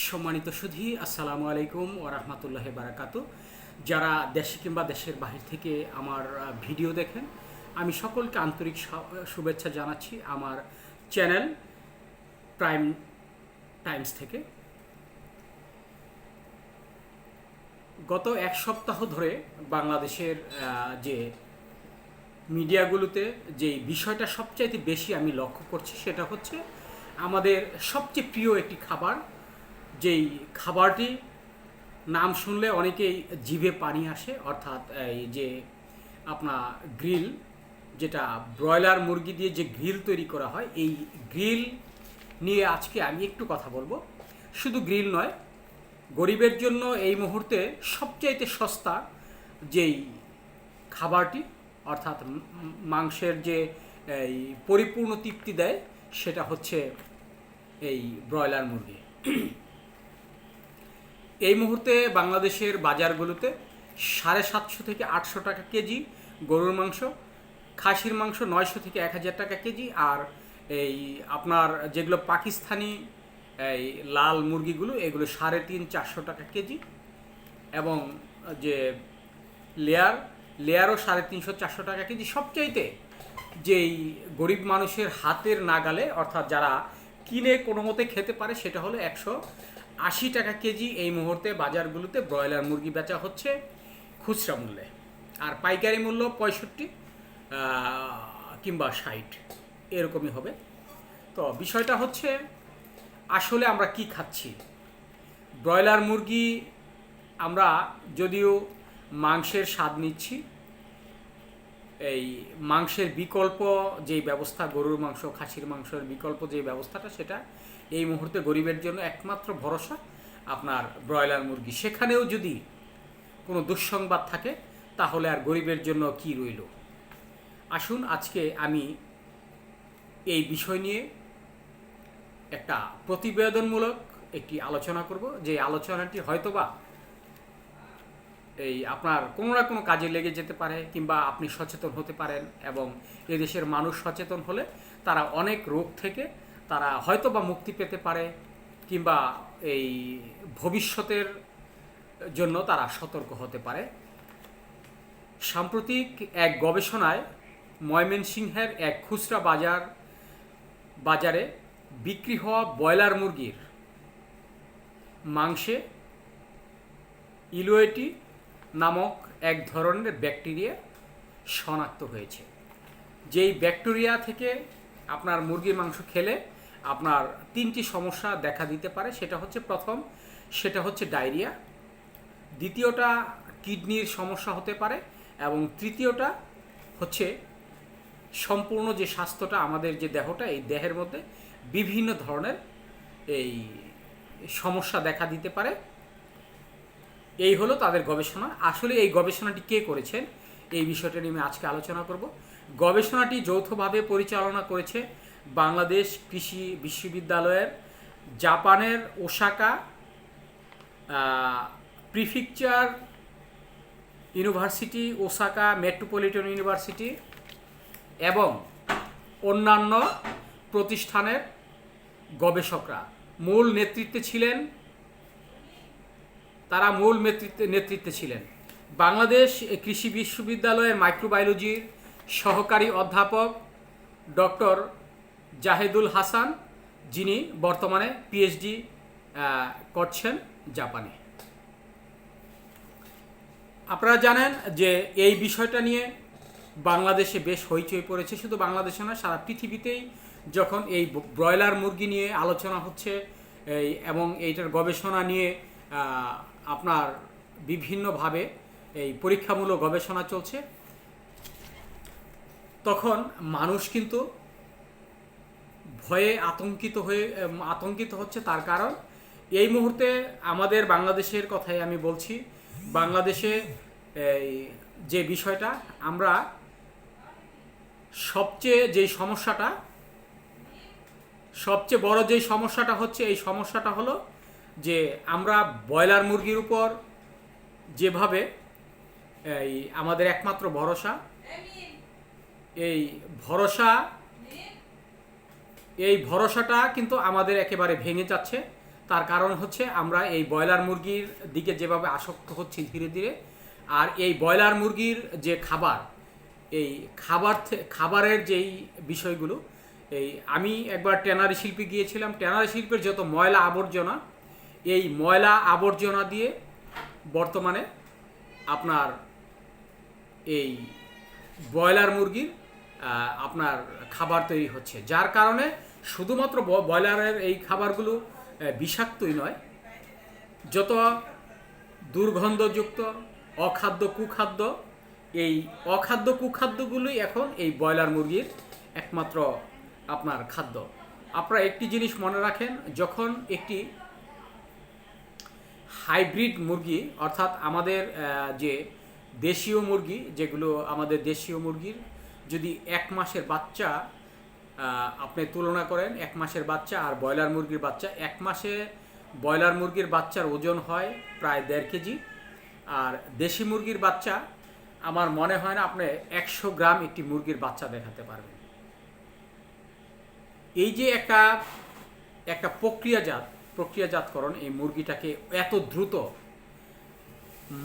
সম্মানিত সুধী, আসসালামু আলাইকুম ও রহমতুল্লাহ বারাকাতু। যারা দেশে কিংবা দেশের বাহির থেকে আমার ভিডিও দেখেন, আমি সকলকে আন্তরিক শুভেচ্ছা জানাচ্ছি আমার চ্যানেল প্রাইম, টাইমস থেকে। গত এক সপ্তাহ ধরে বাংলাদেশের যে মিডিয়াগুলোতে যে বিষয়টা সবচাইতে বেশি আমি লক্ষ্য করছি সেটা হচ্ছে আমাদের সবচেয়ে প্রিয় একটি খাবার যেই খাবারটি, নাম শুনলে অনেকেই জিভে পানি আসে, অর্থাৎ এই যে আপনার গ্রিল, যেটা ব্রয়লার মুরগি দিয়ে যে গ্রিল তৈরি করা হয়, এই গ্রিল নিয়ে আজকে আমি একটু কথা বলব। শুধু গ্রিল নয়, গরিবের জন্য এই মুহূর্তে সবচাইতে সস্তা যেই খাবারটি, অর্থাৎ মাংসের যে এই পরিপূর্ণ তৃপ্তি দেয়, সেটা হচ্ছে এই ব্রয়লার মুরগি। এই মুহূর্তে বাংলাদেশের বাজারগুলোতে সাড়ে সাতশো থেকে আটশো টাকা কেজি গরুর মাংস, খাসির মাংস নয়শো থেকে এক হাজার টাকা কেজি, আর এই আপনার যেগুলো পাকিস্তানি, এই লাল মুরগিগুলো, এগুলো সাড়ে তিন চারশো টাকা কেজি এবং যে লেয়ার, লেয়ারও সাড়ে তিনশো চারশো টাকা কেজি। সবচাইতে যেই গরিব মানুষের হাতের নাগালে, অর্থাৎ যারা কিনে কোনো মতে খেতে পারে, সেটা হলো একশো আশি টাকা কেজি এই মুহূর্তে বাজারগুলোতে ব্রয়লার মুরগি বেচা হচ্ছে খুচরা মূল্যে। আর পাইকারি মূল্য পঁয়ষট্টি কিংবা ষাট, এরকমই হবে। তো বিষয়টা হচ্ছে, আসলে আমরা কি খাচ্ছি? ব্রয়লার মুরগি আমরা যদিও মাংসের স্বাদ নিচ্ছি, এই মাংসের বিকল্প যেই ব্যবস্থা, গরুর মাংস, খাসির মাংসের বিকল্প যে ব্যবস্থাটা, সেটা এই মুহূর্তে গরিবের জন্য একমাত্র ভরসা আপনার ব্রয়লার মুরগি। সেখানেও যদি কোনো দুঃসংবাদ থাকে, তাহলে আর গরিবের জন্য কি রইল? আসুন, আজকে আমি এই বিষয় নিয়ে একটা প্রতিবেদনমূলক একটি আলোচনা করব। যে আলোচনাটি হয়তোবা এই আপনার কোনো না কোনো কাজে লেগে যেতে পারে, কিংবা আপনি সচেতন হতে পারেন, এবং এদেশের মানুষ সচেতন হলে তারা অনেক রোগ থেকে তারা হয়তো বা মুক্তি পেতে পারে, কিংবা এই ভবিষ্যতের জন্য তারা সতর্ক হতে পারে। সাম্প্রতিক এক গবেষণায় ময়মনসিংহের এক খুচরা বাজার, বাজারে বিক্রি হওয়া ব্রয়লার মুরগির মাংসে ইলোয়েটি নামক এক ধরনের ব্যাকটেরিয়া শনাক্ত হয়েছে। যেই ব্যাকটেরিয়া থেকে আপনার মুরগির মাংস খেলে আপনার তিনটি সমস্যা দেখা দিতে পারে। সেটা হচ্ছে প্রথম, সেটা হচ্ছে ডায়রিয়া। দ্বিতীয়টা কিডনির সমস্যা হতে পারে এবং তৃতীয়টা হচ্ছে সম্পূর্ণ যে স্বাস্থ্যটা আমাদের যে দেহটা, এই দেহের মধ্যে বিভিন্ন ধরনের এই সমস্যা দেখা দিতে পারে। এই হলো তাদের গবেষণা। আসলে এই গবেষণাটি কে করেছেন, এই বিষয়টা নিয়ে আমি আজকে আলোচনা করব। গবেষণাটি যৌথভাবে পরিচালনা করেছে বাংলাদেশ কৃষি বিশ্ববিদ্যালয়ের জাপানের Osaka prefecture university, Osaka metropolitan university এবং অন্যান্য প্রতিষ্ঠানের গবেষকরা। মূল নেতৃত্বে ছিলেন, তারা মূল নেতৃত্বে নেতৃত্বে ছিলেন। বাংলাদেশ কৃষি বিশ্ববিদ্যালয়ের মাইক্রোবায়োলজির সহকারী অধ্যাপক ডক্টর জাহেদুল হাসান, যিনি বর্তমানে পিএইচডি করছেন জাপানে। আপনারা জানেন যে এই বিষয়টা নিয়ে বাংলাদেশে বেশ হইচই পড়েছে। শুধু বাংলাদেশে না সারা পৃথিবীতেই যখন এই ব্রয়লার মুরগি নিয়ে আলোচনা হচ্ছে, এই এবং এইটার গবেষণা নিয়ে আপনার বিভিন্নভাবে এই পরীক্ষামূলক গবেষণা চলছে, তখন মানুষ কিন্তু ভয়ে আতঙ্কিত হয়ে আতঙ্কিত হচ্ছে তার কারণ এই মুহূর্তে আমাদের বাংলাদেশের কথাই আমি বলছি। বাংলাদেশে যে বিষয়টা, আমরা সবচেয়ে যেই সমস্যাটা, সবচেয়ে বড় যেই সমস্যাটা হচ্ছে, এই সমস্যাটা হলো যে আমরা ব্রয়লার মুরগির উপর যেভাবে, এই, আমাদের একমাত্র ভরসা, এই ভরসা এই ভরসাটা কিন্তু আমাদের একেবারে ভেঙে যাচ্ছে। তার কারণ হচ্ছে আমরা এই ব্রয়লার মুরগির দিকে যেভাবে আসক্ত হচ্ছি ধীরে ধীরে, আর এই ব্রয়লার মুরগির যে খাবার, এই খাবার খাবারের যেই বিষয়গুলো, এই আমি একবার ট্যানারি শিল্পে গিয়েছিলাম। ট্যানারি শিল্পের যত ময়লা আবর্জনা, এই ময়লা আবর্জনা দিয়ে বর্তমানে আপনার এই ব্রয়লার মুরগির আপনার খাবার তৈরি হচ্ছে। যার কারণে শুধুমাত্র ব্রয়লারের এই খাবারগুলো বিষাক্তই নয়, যত দুর্গন্ধযুক্ত, অখাদ্য, কুখাদ্য, এই অখাদ্য, কুখাদ্যগুলোই এখন এই ব্রয়লার মুরগির একমাত্র আপনার খাদ্য। আপনারা একটি জিনিস মনে রাখেন, যখন একটি হাইব্রিড মুরগি, অর্থাৎ আমাদের যে দেশীয় মুরগি, যেগুলো আমাদের দেশীয় মুরগির যদি এক মাসের বাচ্চা আপনি তুলনা করেন, এক মাসের বাচ্চা আর ব্রয়লার মুরগির বাচ্চা, এক মাসে ব্রয়লার মুরগির বাচ্চার ওজন হয় প্রায় দেড় কেজি। আর দেশি মুরগির বাচ্চা, আমার মনে হয় না আপনি একশো গ্রাম একটি মুরগির বাচ্চা দেখাতে পারবেন। এই যে একটা একটা প্রক্রিয়াজাত, প্রক্রিয়াজাতকরণ এই মুরগিটাকে এত দ্রুত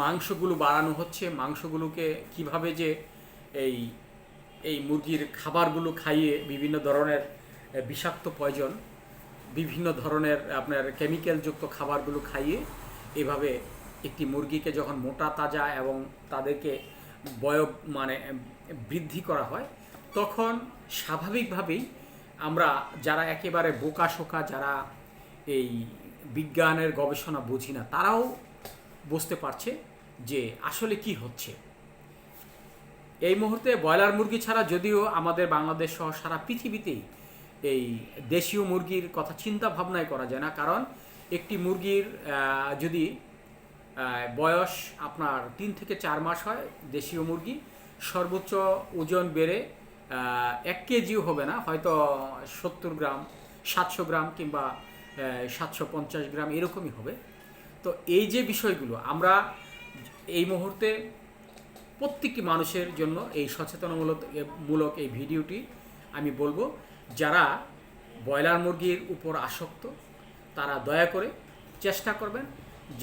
মাংসগুলো বাড়ানো হচ্ছে, মাংসগুলোকে কীভাবে যে এই এই মুরগির খাবারগুলো খাইয়ে বিভিন্ন ধরনের বিষাক্ত পয়জন, বিভিন্ন ধরনের আপনার কেমিক্যালযুক্ত খাবারগুলো খাইয়ে এভাবে একটি মুরগিকে যখন মোটা, তাজা এবং তাদেরকে বয় মানে বৃদ্ধি করা হয়, তখন স্বাভাবিকভাবেই আমরা যারা একেবারে বোকা শোকা, যারা এই বিজ্ঞানের গবেষণা বুঝি না, তারাও বুঝতে পারছে যে আসলে কি হচ্ছে। এই মুহূর্তে ব্রয়লার মুরগি ছাড়া যদিও আমাদের বাংলাদেশ সহ সারা পৃথিবীতেই এই দেশীয় মুরগির কথা চিন্তা ভাবনাই করা যায় না। কারণ একটি মুরগির যদি বয়স আপনার তিন থেকে চার মাস হয় দেশীয় মুরগি, সর্বোচ্চ ওজন বেড়ে এক কেজিও হবে না, হয়তো সত্তর গ্রাম, সাতশো গ্রাম কিংবা সাতশো পঞ্চাশ গ্রাম এরকমই হবে। তো এই যে বিষয়গুলো, আমরা এই মুহূর্তে প্রত্যেকটি মানুষের জন্য এই সচেতনমূলক মূলক এই ভিডিওটি আমি বলব। যারা ব্রয়লার মুরগির উপর আসক্ত, তারা দয়া করে চেষ্টা করবেন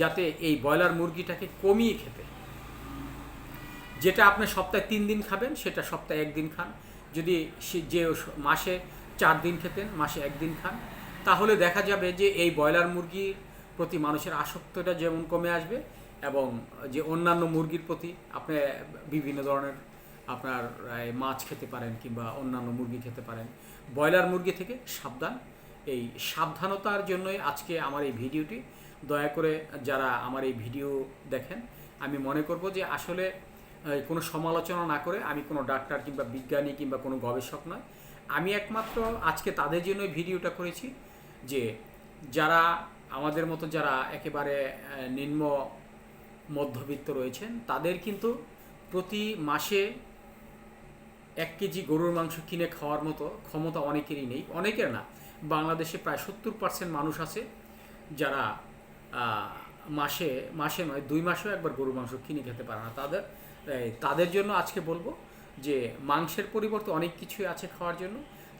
যাতে এই ব্রয়লার মুরগিটাকে কমিয়ে খেতে। যেটা আপনি সপ্তাহে তিন দিন খাবেন, সেটা সপ্তাহে একদিন খান। যদি যে মাসে চার দিন খেতেন, মাসে একদিন খান, তাহলে দেখা যাবে যে এই ব্রয়লার মুরগির প্রতি মানুষের আসক্তটা যেমন কমে আসবে এবং যে অন্যান্য মুরগির প্রতি আপনি বিভিন্ন ধরনের আপনার মাছ খেতে পারেন কিংবা অন্যান্য মুরগি খেতে পারেন। ব্রয়লার মুরগি থেকে সাবধান। এই সাবধানতার জন্যই আজকে আমার এই ভিডিওটি। দয়া করে যারা আমার এই ভিডিও দেখেন, আমি মনে করব যে আসলে কোনো সমালোচনা না করে আমি কোনো ডাক্তার কিংবা বিজ্ঞানী কিংবা কোনো গবেষক নয়। আমি একমাত্র আজকে তাদের জন্যই ভিডিওটা করেছি যে যারা, আমাদের মতো যারা একেবারে নিম্ন মধ্যবিত্ত রয়েছেন, তাদের কিন্তু প্রতি মাসে এক কেজি গরুর মাংস কিনে খাওয়ার মতো ক্ষমতা অনেকেরই নেই। অনেকের না, বাংলাদেশে প্রায় সত্তর পার্সেন্ট মানুষ আছে যারা মাসে মাসে নয়, দুই মাসেও একবার গরুর মাংস কিনে খেতে পারে না। তাদের তাদের জন্য আজকে বলব যে মাংসের পরিবর্তে অনেক কিছুই আছে খাওয়ার জন্য।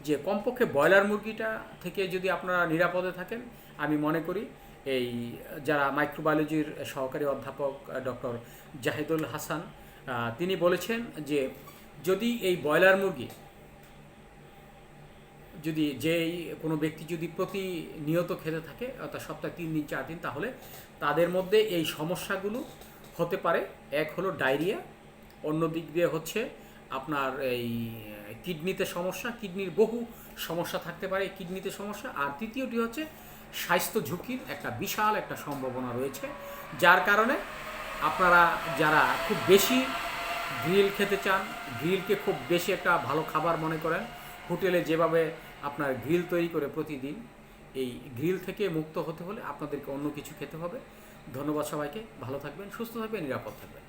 যে কমপক্ষে ব্রয়লার মুরগিটা থেকে যদি আপনারা নিরাপদে থাকেন, আমি মনে করি এই যারা মাইক্রোবায়োলজির সহকারী অধ্যাপক ডক্টর জাহিদুল হাসান তিনি বলেছেন যে যদি এই ব্রয়লার মুরগি, যদি যেই কোনো ব্যক্তি যদি প্রতিনিয়ত খেতে থাকে, অর্থাৎ সপ্তাহে তিন দিন, চার দিন, তাহলে তাদের মধ্যে এই সমস্যাগুলো হতে পারে। এক হলো ডায়রিয়া, অন্য দিক দিয়ে হচ্ছে আপনার এই কিডনিতে সমস্যা, কিডনির বহু সমস্যা থাকতে পারে কিডনিতে সমস্যা। আর তৃতীয়টি হচ্ছে স্বাস্থ্য ঝুঁকির একটা বিশাল একটা সম্ভাবনা রয়েছে, যার কারণে আপনারা যারা খুব বেশি গ্রিল খেতে চান, গ্রিলকে খুব বেশি একটা ভালো খাবার মনে করেন, হোটেলে যেভাবে আপনার গ্রিল তৈরি করে প্রতিদিন, এই গ্রিল থেকে মুক্ত হতে হলে আপনাদেরকে অন্য কিছু খেতে হবে। ধন্যবাদ সবাইকে, ভালো থাকবেন, সুস্থ থাকবেন, নিরাপদ থাকবেন।